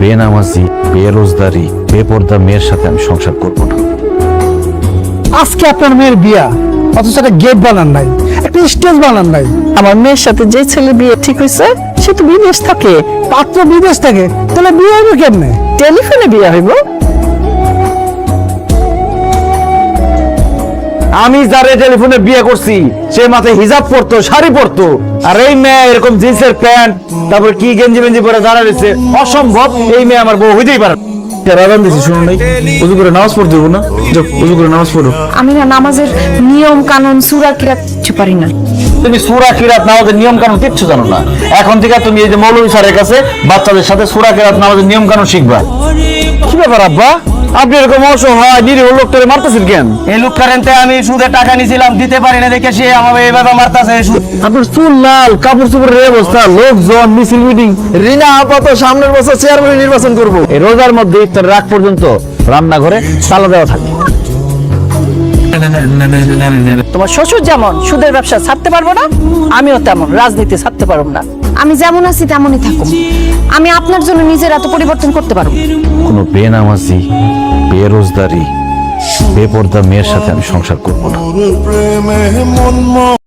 বেনামাজি বেরোজগারি বেপর্দা মেয়ের সাথে আমি সংসার করব না। আজকে আপনার মেয়ের বিয়া অথচ একটা গেট বানান নাই একটা স্টেজ বানান নাই। আমার মেয়ের সাথে যে ছেলে বিয়ে ঠিক হয়েছে সে তো বিদেশ থাকে। পাত্র বিদেশ থাকে তাহলে বিয়ে হইব কেমনে? টেলিফোনে বিয়ে হইব। আমি যারে টেলিফোনে বিয়ে করছি সে মাথায় হিজাব পরতো শাড়ি পরতো। আর এই মেয়ে এরকম জিন্সের প্যান্ট তারপর কি গেঞ্জি মেঞ্জি পরে দাঁড়া রয়েছে অসম্ভব। এই মেয়ে আমার বউ হইতেই পারে না। দিছি শুনো নাই। উজু করে নামাজ পড়তে দেবো না? উজু করে নামাজ পড়ো। আমি না নামাজের নিয়ম কানুন সুরা কিরাত কিছু পারি না। তুমি সুরা কিরাত নামাজের নিয়ম কানুন কিচ্ছু জানো না। এখন থেকে তুমি এই যে মৌলভী স্যারের কাছে বাচ্চাদের সাথে সুরা কিরাত নামাজের নিয়ম কানুন শিখবা। কি ব্যাপার আব্বা? আপনি এরকম অসহায় নিরীহ লোকটারে মারতেছেন কেন? এই লোক কারেন্টে আমি সুদে টাকা নিছিলাম দিতে পারি না দেখে সে আমাকে এইভাবে মারতাছে সুদ। আপনার চুল লাল কাপড় চোপড়ের অবস্থা লোকজন মিছিল মিটিং রিনা আপাতত সামনের বছর চেয়ারম্যান নির্বাচন করব। এই রোজার মধ্যে ইফতার রাগ পর্যন্ত রান্নাঘরে তালা দেওয়া থাকে। তোমার শ্বশুর যেমন সুদের ব্যবসা ছাড়তে পারব না আমিও তেমন রাজনীতি ছাড়তে পারব না। আমি যেমন আছি তেমনই থাকুক আমি আপনার জন্য নিজের এত পরিবর্তন করতে পারব। কোনো বেনামাজি বেরোজগারি বেপর্দা মেয়ের সাথে আমি সংসার করব না।